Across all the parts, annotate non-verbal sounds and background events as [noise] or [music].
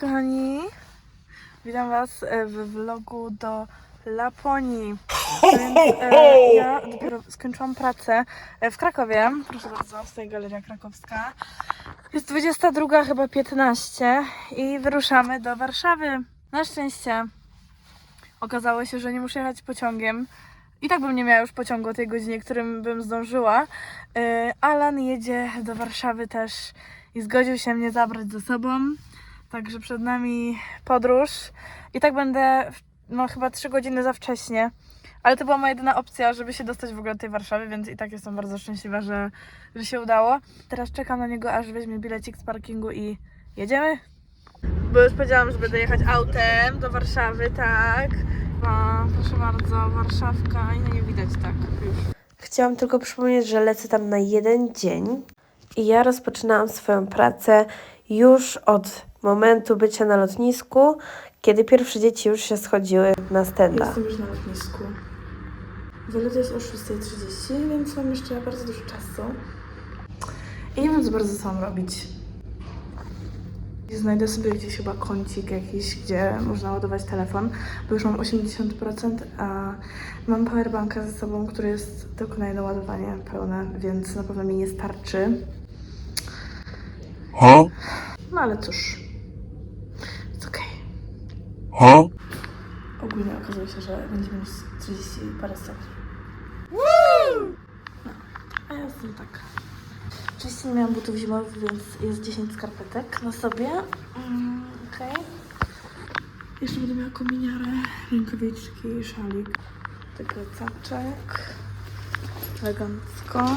kochani! Witam Was e, w vlogu do Laponii. Więc, e, ja dopiero skończyłam pracę e, w Krakowie. Proszę bardzo, tutaj Galeria Krakowska. Jest 22, chyba 15 i wyruszamy do Warszawy. Na szczęście okazało się, że nie muszę jechać pociągiem. I tak bym nie miała już pociągu o tej godzinie, którym bym zdążyła. Alan jedzie do Warszawy też i zgodził się mnie zabrać ze sobą. Także przed nami podróż. I tak będę, no chyba 3 godziny za wcześnie. Ale to była moja jedyna opcja, żeby się dostać w ogóle do tej Warszawy, więc i tak jestem bardzo szczęśliwa, że, że się udało. Teraz czekam na niego, aż weźmie bilecik z parkingu i jedziemy. Bo już powiedziałam, że będę jechać autem do Warszawy, tak. O, proszę bardzo, Warszawka i no nie widać tak już. Chciałam tylko przypomnieć, że lecę tam na jeden dzień i ja rozpoczynałam swoją pracę już od momentu bycia na lotnisku, kiedy pierwsze dzieci już się schodziły na stenda. Jestem już na lotnisku. Wylet jest o 6.30, więc mam jeszcze bardzo dużo czasu. I nie wiem, co bardzo co mam robić. Znajdę sobie gdzieś chyba kącik jakiś, gdzie można ładować telefon, bo już mam 80%, a mam powerbanka ze sobą, który jest tylko na jedno ładowanie pełne, więc na pewno mi nie starczy. Huh? No ale cóż, jest okej. Huh? Ogólnie okazuje się, że będziemy mieć 30 parę sekund. No, a ja jestem tak. Oczywiście nie miałam butów zimowych, więc jest 10 skarpetek na sobie. Mm, Okej. Jeszcze będę miała kominiarę, rękawiczki, szalik. Taki plecaczek. Elegancko.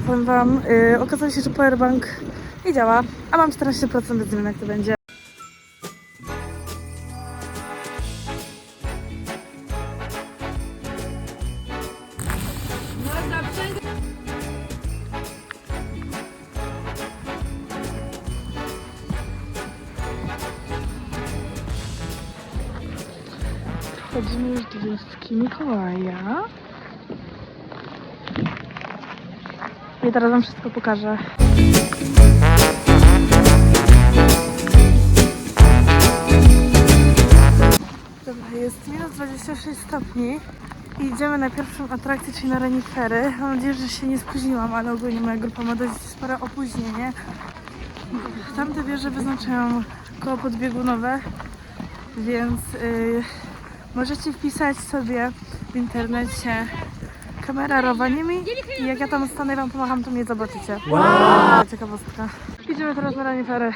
Powiem wam, yy, okazało się, że powerbank nie działa, a mam 14%, więc jak to będzie. Wchodzimy już do wioski Mikołaja. I teraz wam wszystko pokażę. Dobra, jest minus 26 stopni i idziemy na pierwszą atrakcję, czyli na renifery. Mam nadzieję, że się nie spóźniłam, ale ogólnie moja grupa ma dość spore opóźnienie. Tamte wieże wyznaczają koło podbiegunowe, więc y, możecie wpisać sobie w internecie kamera rowanimi i jak ja tam stanę i wam pomacham, to mnie zobaczycie. Wow! Ciekawostka. Idziemy teraz na renifery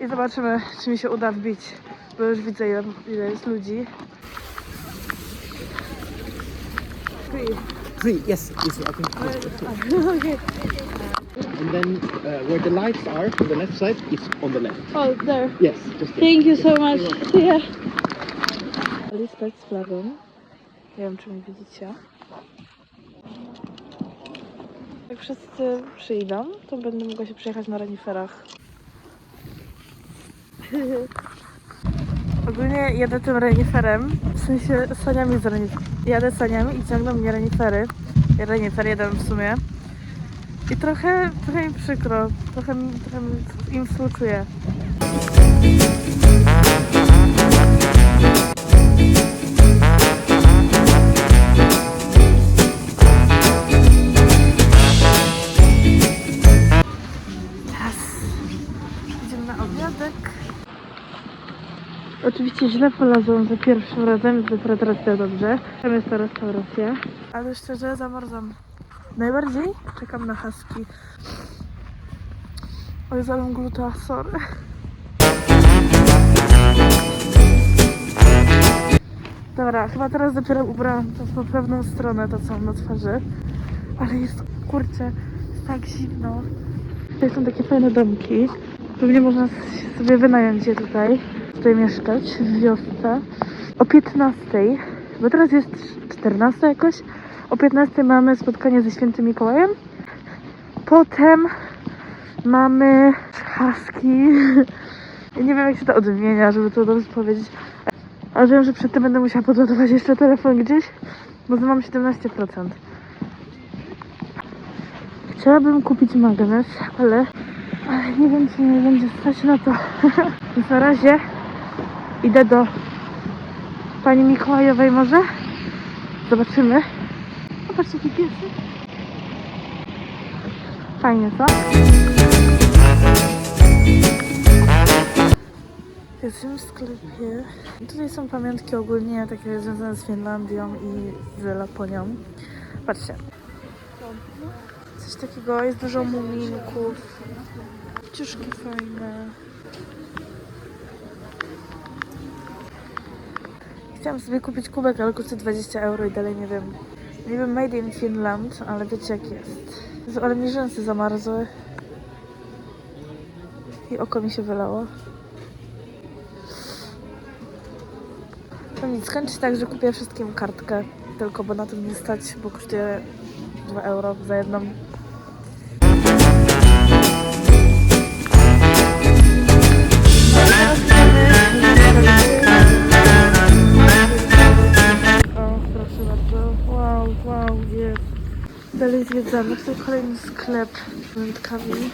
i zobaczymy, czy mi się uda wbić, bo już widzę, ile, ile jest ludzi. Free. Three, yes, yes, I think. okay. And then uh, where the lights are on the left side, it's on the left. Oh, there. Yes, just there. Thank you so much. Yeah. Lista z flagą. Nie wiem, czy mnie widzicie. Jak wszyscy przyjdą, to będę mogła się przejechać na reniferach. [laughs] Ogólnie jadę tym reniferem, w sensie saniami z reniferem. Jadę saniami i ciągną mnie renifery. Renifer jeden w sumie. I trochę, trochę mi przykro, trochę, trochę im współczuję. Oczywiście źle polazłam za pierwszym razem, dopiero teraz to dobrze. Tam jest ta restauracja. Ale szczerze zamarzam. Najbardziej czekam na haski. Oj, zalą gluta, sorry. Dobra, chyba teraz dopiero ubrałam to w poprawną stronę, to co mam na twarzy. Ale jest, kurczę, jest tak zimno. Tutaj są takie fajne domki. Pewnie można sobie wynająć je tutaj, tutaj mieszkać w wiosce. O 15, bo teraz jest 14 jakoś. O 15 mamy spotkanie ze świętym Mikołajem. Potem mamy haski. [laughs] Nie wiem jak się to odmienia, żeby to dobrze powiedzieć. Ale wiem, że przed tym będę musiała podładować jeszcze telefon gdzieś, bo mam 17%. Chciałabym kupić magnes, ale, ale nie wiem, czy mnie będzie stać na to. [laughs] Na razie idę do pani Mikołajowej może. Zobaczymy. Zobaczcie, jaki piesek. Fajnie, co? Jestem w sklepie. Tutaj są pamiątki ogólnie takie związane z Finlandią i z Laponią. Patrzcie. Coś takiego, jest dużo muminków. Ciuszki fajne. Chciałam sobie kupić kubek, ale kosztuje 20 euro i dalej nie wiem. Nie wiem, made in Finland, ale wiecie jak jest. Ale mi rzęsy zamarzły. I oko mi się wylało. No nic, skończy tak, że kupię wszystkim kartkę. Tylko bo na tym nie stać, bo kosztuje 2 euro za jedną. Dalej zwiedzamy. Tutaj kolejny sklep z pamiątkami.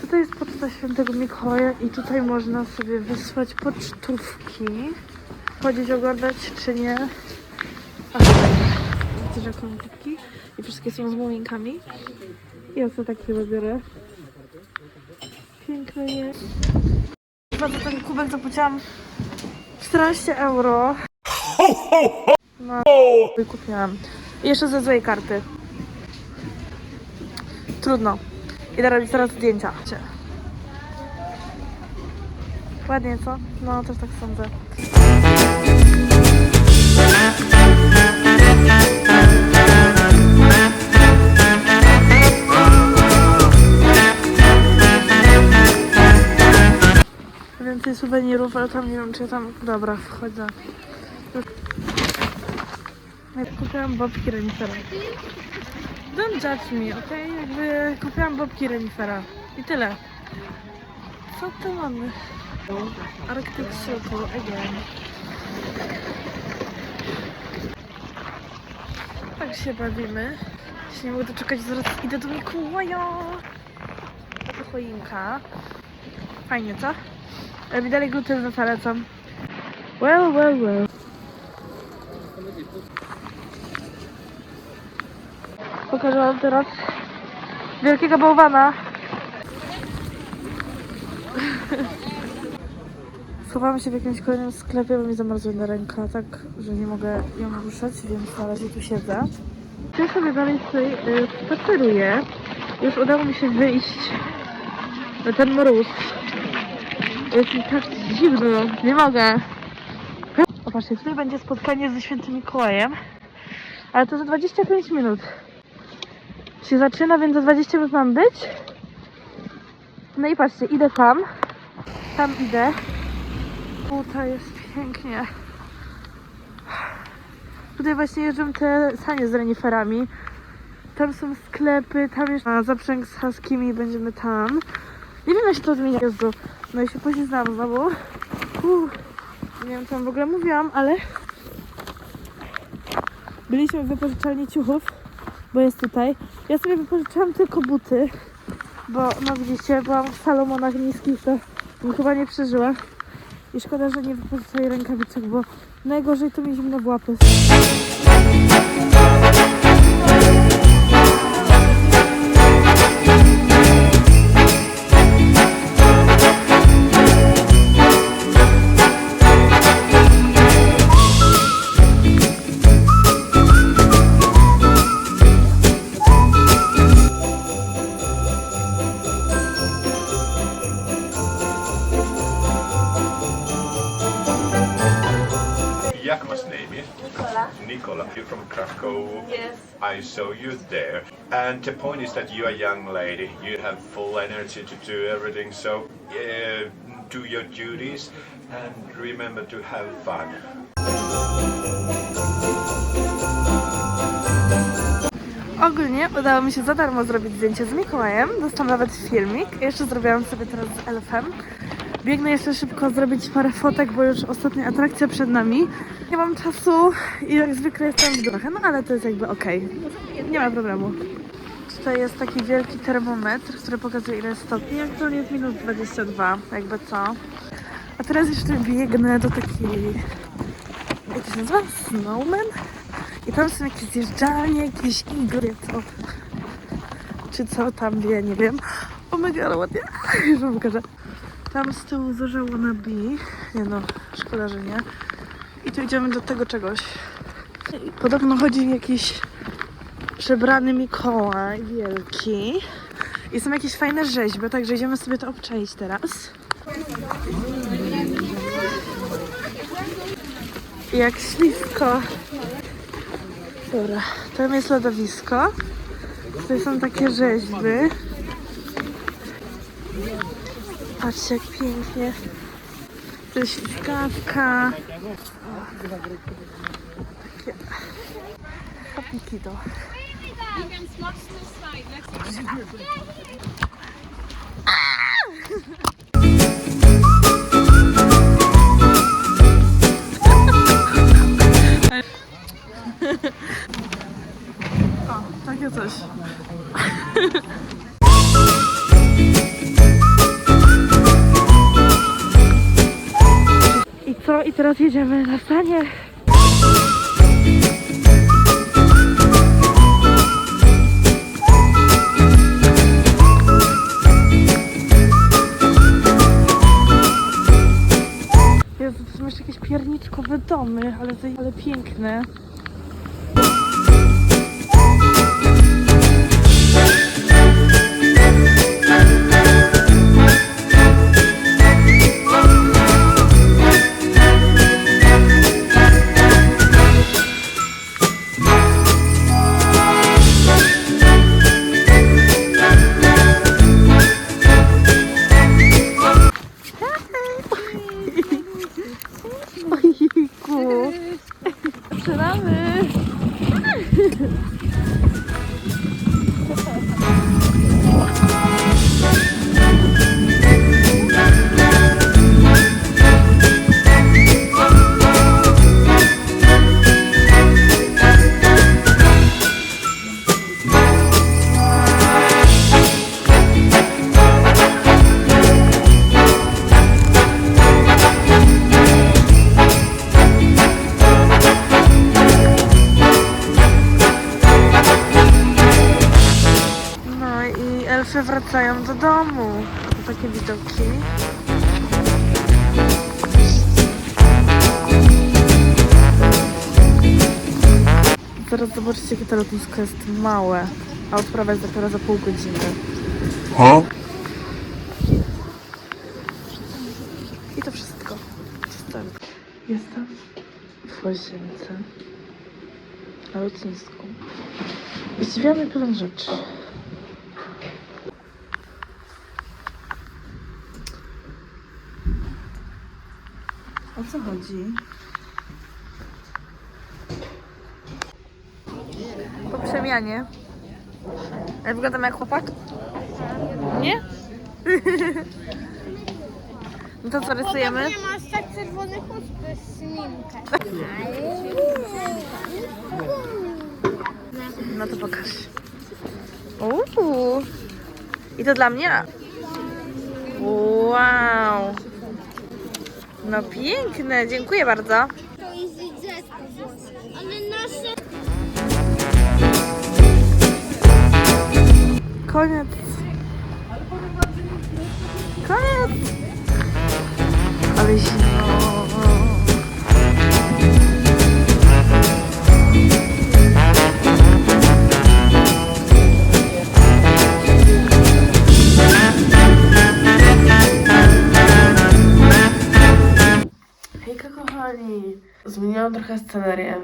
Tutaj jest poczta świętego Mikołaja i tutaj można sobie wysłać pocztówki. Chodzić oglądać czy nie. A tutaj widzicie, że kubki i wszystkie są z muminkami. I ja sobie takie wybiorę. Piękny jest. Chyba za ten kubek zapłaciłam 14 euro. No, i kupiłam. Jeszcze ze złej karty. Trudno. Idę robić teraz zdjęcia. Cie. Ładnie, co? No, też tak sądzę. Więcej suwenirów, ale tam nie wiem, czy ja tam... Dobra, wchodzę. Kupiłam bobki renifera. Don't judge me, okej? Jakby kupiłam bobki renifera. I tyle. Co tu mamy? Arctic Circle again. Tak się bawimy. Się nie mogę doczekać, zaraz idę do Mikołaja. Oto choinka. Fajnie, co? Ale mi dalej gluten za zalecam. Well, well, well. Pokażę wam teraz wielkiego bałwana. Schowałam się w jakimś kolejnym sklepie, bo mi zamarzła na ręka, tak, że nie mogę ją ruszać, więc na razie tu siedzę. Ja sobie dalej tutaj y, spaceruję. Już udało mi się wyjść na ten mróz. Jest mi tak zimno, nie mogę. Popatrzcie, tutaj będzie spotkanie ze świętym Mikołajem, ale to za 25 minut się zaczyna, więc za 20 minut mam być. No i patrzcie, idę tam. Tam idę. Tutaj jest pięknie. Tutaj właśnie jeżdżą te sanie z reniferami. Tam są sklepy, tam jest zaprzęg z haskimi, będziemy tam. Nie wiem, jak się to zmienia. Jezu. No i się później znam znowu. Uff. Nie wiem, co w ogóle mówiłam, ale byliśmy w wypożyczalni ciuchów bo jest tutaj. Ja sobie wypożyczyłam tylko buty, bo no widzicie, byłam w Salomonach niskich, to bym chyba nie przeżyła. I szkoda, że nie wypożyczali rękawiczek, bo najgorzej to mi zimno w łapy. I saw you there. And the point is that you're a young lady. You have full energy to do everything. So uh, do your duties and remember to have fun. Ogólnie udało mi się za darmo zrobić zdjęcie z Mikołajem. Dostałam nawet filmik. Jeszcze zrobiłam sobie teraz z elfem. Biegnę jeszcze szybko zrobić parę fotek, bo już ostatnia atrakcja przed nami. Nie mam czasu i jak zwykle jestem w trochę, no ale to jest jakby okej. Nie ma problemu. Tutaj jest taki wielki termometr, który pokazuje ile jest stopni. Aktualnie jest minus 22, jakby co. A teraz jeszcze biegnę do takiej... Jak to się nazywa? Snowman? I tam są jakieś zjeżdżalnie, jakieś igry, co... Czy co tam wie, nie wiem. O mega, ale ładnie. [laughs] Już wam pokażę. Tam z tyłu zorzało na B. Nie no, szkoda, że nie. I tu idziemy do tego czegoś. Podobno chodzi jakiś przebrany Mikołaj wielki. I są jakieś fajne rzeźby, także idziemy sobie to obczaić teraz. Jak ślisko. Dobra, tam jest lodowisko. Tutaj są takie rzeźby. Patrzcie jak pięknie. To jest ślizgawka. Takie... Kido. [laughs] O, takie coś. Teraz jedziemy na stanie. Jezu, to są jeszcze jakieś pierniczkowe domy, ale, ale piękne. Zaraz zobaczycie, jakie to lotnisko jest małe. A odprawa jest dopiero za pół godziny. I to wszystko. Wstęp. Jestem w łazience na lotnisku. Zdziwia mnie pewien rzeczy. O co chodzi? Po przemianie. Ja wyglądam jak chłopak? Nie? [laughs] No to co rysujemy? Nie masz tak czerwonych ust bez. [laughs] No to pokaż. Uuu. I to dla mnie? Wow. No piękne, dziękuję bardzo. Zimno. Hejka kochani! zmieniłam trochę scenerię.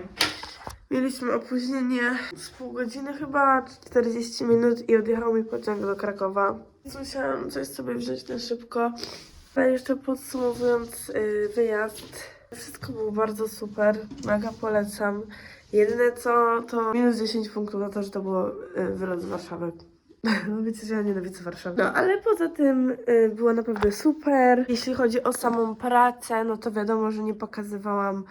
Mieliśmy opóźnienie z pół godziny chyba, 40 minut i odjechał mi pociąg do Krakowa. Więc musiałam coś sobie wziąć na szybko. Ale jeszcze podsumowując yy, wyjazd, wszystko było bardzo super, mega polecam. Jedyne co, to minus 10 punktów na to, że to było yy, wylot z Warszawy. [laughs] No wiecie, że ja nienawidzę Warszawy. No ale poza tym y, było naprawdę super. Jeśli chodzi o samą pracę, no to wiadomo, że nie pokazywałam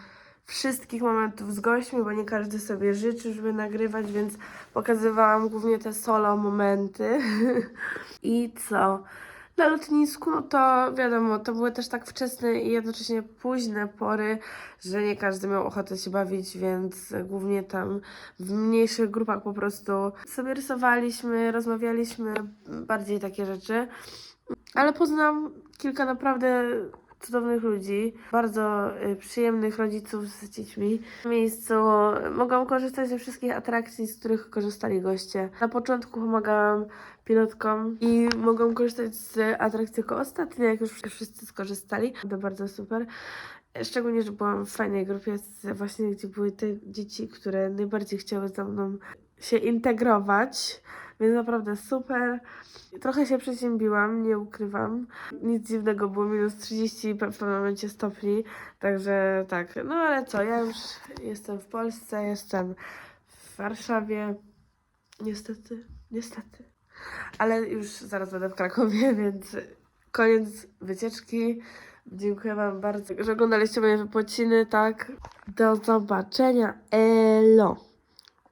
wszystkich momentów z gośćmi, bo nie każdy sobie życzy, żeby nagrywać, więc pokazywałam głównie te solo momenty. [laughs] I co? Na lotnisku, no to wiadomo, to były też tak wczesne i jednocześnie późne pory, że nie każdy miał ochotę się bawić, więc głównie tam w mniejszych grupach po prostu sobie rysowaliśmy, rozmawialiśmy, bardziej takie rzeczy. Ale poznałam kilka naprawdę cudownych ludzi, bardzo y, przyjemnych rodziców z dziećmi. W miejscu mogłam korzystać ze wszystkich atrakcji, z których korzystali goście. Na początku pomagałam pilotkom i mogłam korzystać z atrakcji jako ostatnia, jak już wszyscy skorzystali. To bardzo super. Szczególnie, że byłam w fajnej grupie, właśnie gdzie były te dzieci, które najbardziej chciały ze mną się integrować, więc naprawdę super. Trochę się przeziębiłam, nie ukrywam. Nic dziwnego, było minus 30 pe- w pewnym momencie stopni, także tak. No ale co, ja już jestem w Polsce, jestem w Warszawie. Niestety, niestety. Ale już zaraz będę w Krakowie, [laughs] więc koniec wycieczki. Dziękuję Wam bardzo, że oglądaliście moje wypociny, tak. Do zobaczenia. Elo!